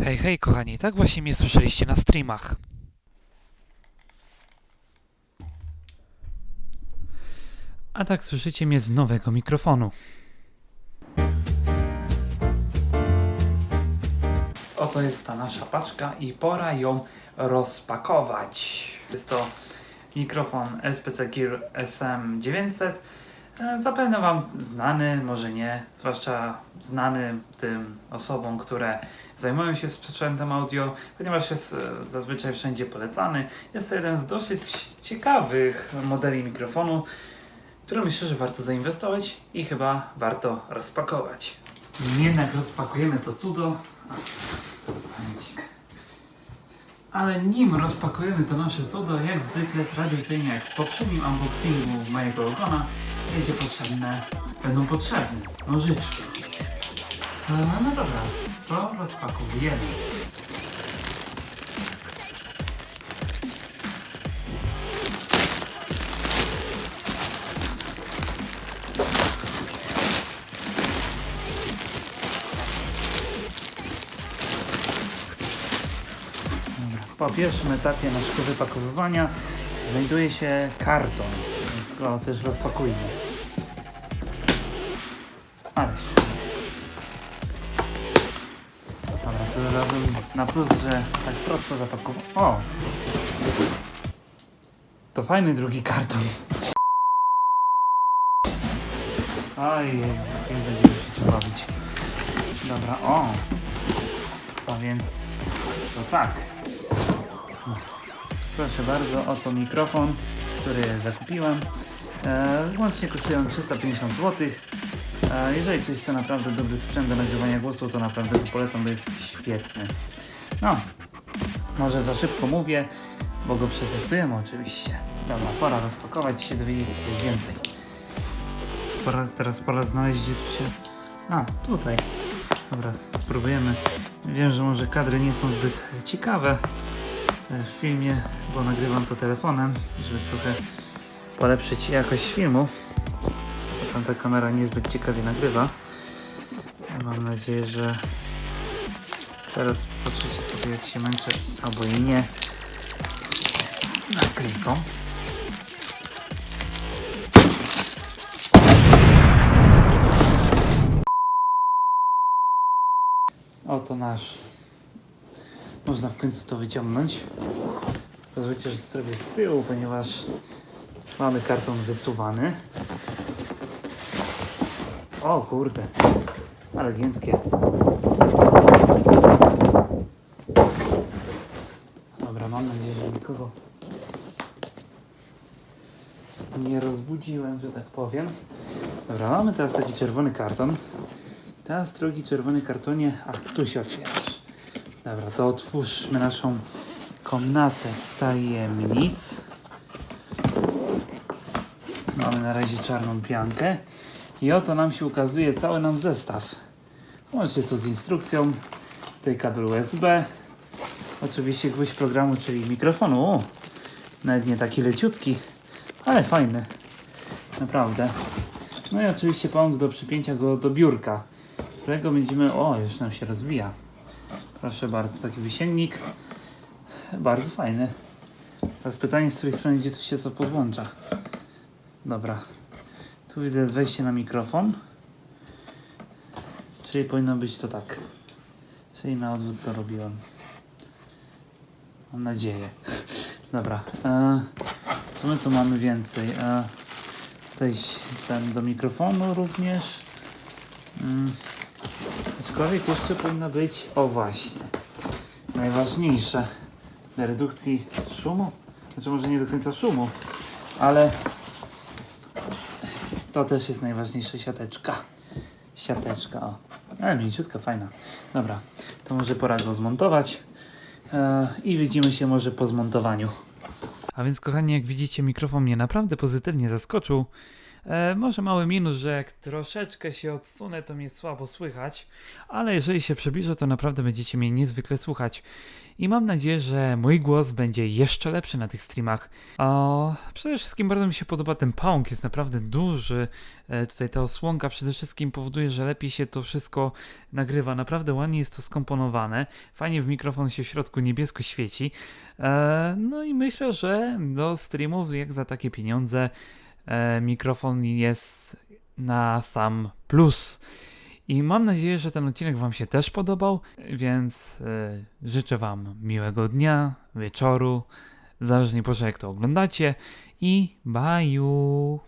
Hej, hej, kochani, tak właśnie mnie słyszeliście na streamach. A tak słyszycie mnie z nowego mikrofonu. Oto jest ta nasza paczka i pora ją rozpakować. Jest to mikrofon SPC Gear SM900. E, Zapewne Wam znany, może nie, zwłaszcza znany tym osobom, które zajmują się sprzętem audio, ponieważ jest e, zazwyczaj wszędzie polecany. Jest to jeden z dosyć ciekawych modeli mikrofonu, który myślę, że warto zainwestować i chyba warto rozpakować. Jednak rozpakujemy to cudo. Ale nim rozpakujemy to nasze cudo, jak zwykle, tradycyjnie jak w poprzednim unboxingu mojego ogona, będzie potrzebne, będą potrzebne nożyczki. E, No dobra, to rozpakujemy. Dobra, Po pierwszym etapie naszego wypakowywania znajduje się karton, go też rozpakujmy. Patrz. Dobra, to razem na plus, że tak prosto zapakował. O! To fajny drugi karton. Oj, jak będziemy się tu bawić. Dobra, o! A więc to tak. Proszę bardzo, oto mikrofon, który zakupiłem. E, łącznie kosztują 350 zł. E, jeżeli ktoś chce naprawdę dobry sprzęt do nagrywania głosu, to naprawdę go polecam, bo jest świetny. No, może za szybko mówię, bo go przetestujemy oczywiście. Dobra, pora rozpakować się dowiedzieć coś więcej. Pora, teraz pora znaleźć gdzie tu się... A, tutaj. Dobra, spróbujemy. Wiem, że może kadry nie są zbyt ciekawe w filmie, bo nagrywam to telefonem, żeby trochę polepszyć jakość filmu. Bo tamta kamera niezbyt ciekawie nagrywa. Mam nadzieję, że teraz patrzycie sobie jak się męczę, albo i nie. Naklejką. Oto nasz. Można w końcu to wyciągnąć. Pozwólcie, że to zrobię z tyłu, ponieważ mamy karton wysuwany. O kurde, ale giętkie. Dobra, mam nadzieję, że nikogo nie rozbudziłem, że tak powiem. Dobra, mamy teraz taki czerwony karton. Teraz drugi czerwony kartonie. Ach, tu się otwierasz. Dobra, to otwórzmy naszą komnatę tajemnic. Mamy na razie czarną piankę. I oto nam się ukazuje cały nam zestaw. Łącznie to z instrukcją. Tutaj kabel USB. Oczywiście gwóźdź programu, czyli mikrofonu. O, nawet nie taki leciutki, ale fajny. Naprawdę. No i oczywiście pomógł do przypięcia go do biurka, którego będziemy... O, już nam się rozwija. Proszę bardzo, taki wisiennik. Bardzo fajny. Teraz pytanie, z której strony gdzie tu się co podłącza. Dobra. Tu widzę jest wejście na mikrofon. Czyli powinno być to tak. Czyli na odwrót to robiłem. Mam nadzieję. Dobra. E, co my tu mamy więcej? E, ten do mikrofonu również. Mm. Aczkolwiek jeszcze powinno być, o właśnie, najważniejsze dla redukcji szumu. Znaczy może nie do końca szumu, ale to też jest najważniejsza siateczka. Siateczka, o. Ale mięciutka, fajna. Dobra, to może pora go zmontować e, i widzimy się może po zmontowaniu. A więc kochani, jak widzicie, mikrofon mnie naprawdę pozytywnie zaskoczył, E, może mały minus, że jak troszeczkę się odsunę, to mnie słabo słychać, ale jeżeli się przybliżę, to naprawdę będziecie mnie niezwykle słuchać. I mam nadzieję, że mój głos będzie jeszcze lepszy na tych streamach. O, przede wszystkim bardzo mi się podoba ten pałąk, jest naprawdę duży. E, tutaj ta osłonka przede wszystkim powoduje, że lepiej się to wszystko nagrywa. Naprawdę ładnie jest to skomponowane. Fajnie w mikrofon się w środku niebiesko świeci. E, no i myślę, że do streamów, jak za takie pieniądze, mikrofon jest na sam plus. I mam nadzieję, że ten odcinek Wam się też podobał, więc e, życzę Wam miłego dnia, wieczoru, zależnie Boże jak to oglądacie i baju!